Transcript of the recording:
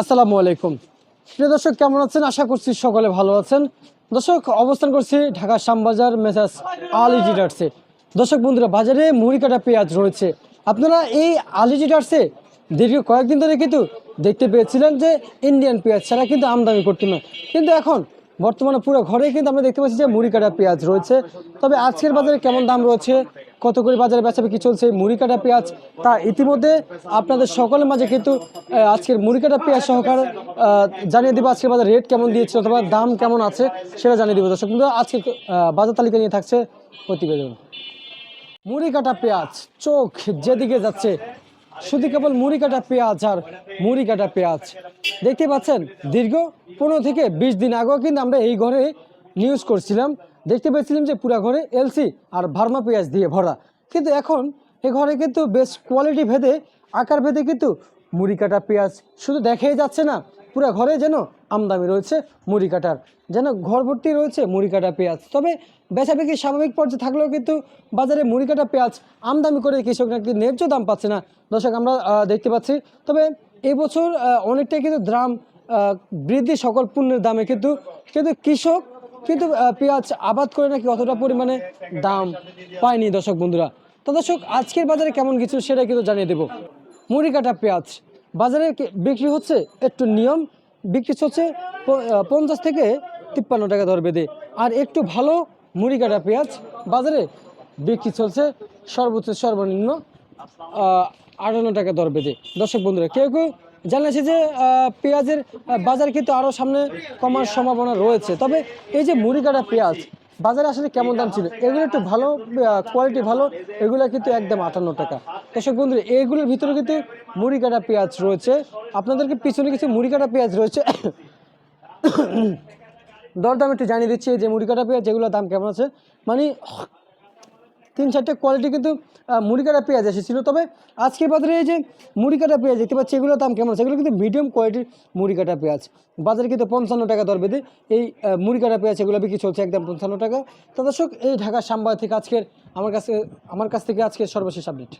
আসসালামু আলাইকুম। প্রিয় দর্শক, কেমন আছেন? আশা করছি সকলে ভালো আছেন। দর্শক, অবস্থান করছি ঢাকা শ্যামবাজার মেসাজ আলি জিটার্সে দর্শক বন্ধুরা, বাজারে মুড়ি কাটা পেঁয়াজ রয়েছে। আপনারা এই আলি জিটার্সে দীর্ঘ কয়েকদিন ধরে কিন্তু দেখতে পেয়েছিলেন যে ইন্ডিয়ান পেঁয়াজ ছাড়া কিন্তু আমদানি করতে না কিন্তু এখন বর্তমানে পুরো ঘরে কিন্তু আমরা দেখতে পাচ্ছি যে মুড়ি কাটা পেঁয়াজ রয়েছে। তবে আজকের বাজারে কেমন দাম রয়েছে কত করে বাজারে বেচাবে কি চলছে, মুড়ি কাটা পেঁয়াজ, তা ইতিমধ্যে আপনাদের সকলের মাঝে কিন্তু আজকের মুড়ি কাটা পেঁয়াজ সহকারে জানিয়ে দিব আজকের বাজার রেট কেমন দিয়েছে অথবা দাম কেমন আছে, সেটা জানিয়ে দিব। দর্শক কিন্তু আজকে বাজার তালিকা নিয়ে থাকছে প্রতিবেদন। মুড়ি কাটা পেঁয়াজ, চোখ যেদিকে যাচ্ছে, শুধু কেবল মুড়ি কাটা পেঁয়াজ আর মুড়ি কাটা পেঁয়াজ। দেখতে পাচ্ছেন, দীর্ঘ পনেরো থেকে বিশ দিন আগেও কিন্তু আমরা এই ঘরে নিউজ করছিলাম, দেখতে পেয়েছিলাম যে পুরা ঘরে এলসি আর ভার্মা পেঁয়াজ দিয়ে ভরা। কিন্তু এখন এ ঘরে কিন্তু বেশ কোয়ালিটি ভেদে, আকার ভেদে কিন্তু মুড়ি কাটা পেঁয়াজ শুধু দেখেই যাচ্ছে না, পুরো ঘরে যেন আমদামি রয়েছে মুড়ি কাটার, যেন ঘর ভর্তি রয়েছে মুড়ি কাটা পেঁয়াজ। তবে বেচাবেকি স্বাভাবিক পর্যায়ে থাকলেও কিন্তু বাজারে মুড়ি কাটা পেঁয়াজ আমদামি করে কৃষক নাকি ন্যায্য দাম পাচ্ছে না। দর্শক, আমরা দেখতে পাচ্ছি। তবে এবছর অনেকটাই কিন্তু দাম বৃদ্ধি সকল পণ্যের দামে কিন্তু কিন্তু কৃষক কিন্তু পেঁয়াজ আবাদ করে নাকি অতটা পরিমাণে দাম পায়নি দর্শক বন্ধুরা। তো দর্শক, আজকের বাজারে কেমন কিছু সেটা কিন্তু জানিয়ে দেবো। মুড়ি কাটা পেঁয়াজ, বাজারে বিক্রি হচ্ছে? একটু নিয়ম, বিক্রি হচ্ছে পঞ্চাশ থেকে তিপ্পান্ন টাকা দর বেঁধে। আর একটু ভালো মুড়ি কাটা পেঁয়াজ, বাজারে বিক্রি চলছে সর্বোচ্চ সর্বনিম্ন আটান্ন টাকা দর বেঁধে। দর্শক বন্ধুরা, কেউ কেউ জানাচ্ছে যে পেঁয়াজের বাজার কিন্তু আরও সামনে কমার সম্ভাবনা রয়েছে। তবে এই যে মুড়ি কাটা পেঁয়াজ, বাজারে আসলে কেমন দাম ছিল? এগুলো একটু ভালো কোয়ালিটি ভালো, এগুলো কিন্তু একদম আটান্ন টাকা। দর্শক বন্ধু এইগুলোর ভিতরে কিন্তু মুড়ি কাটা পেঁয়াজ রয়েছে। আপনাদেরকে পিছনে কিছু মুড়ি কাটা পেঁয়াজ রয়েছে। দরদাম একটু জানিয়ে দিচ্ছি যে মুড়ি কাটা পেঁয়াজ যেগুলোর দাম কেমন আছে? মানে তিন চারটে কোয়ালিটি কিন্তু মুড়িকাটা মুড়ি কাটা পেঁয়াজ এসেছিল। তবে আজকের বাজারে এই যে মুড়িকাটা পেঁয়াজ দেখতে পাচ্ছি, এগুলোর দাম কেমন সেগুলো কিন্তু মিডিয়াম কোয়ালিটির মুড়িকাটা পেঁয়াজ। বাজারে কিন্তু পঞ্চান্ন টাকা দর বেঁধে এই মুড়িকাটা মুড়ি কাটা পেঁয়াজ, এগুলো বিক্রি চলছে একদম পঞ্চান্ন টাকা। তো দর্শক, এই ঢাকার সাম্বাদিক আজকের, আমার কাছে, আমার কাছ থেকে আজকের সর্বশেষ আপডেট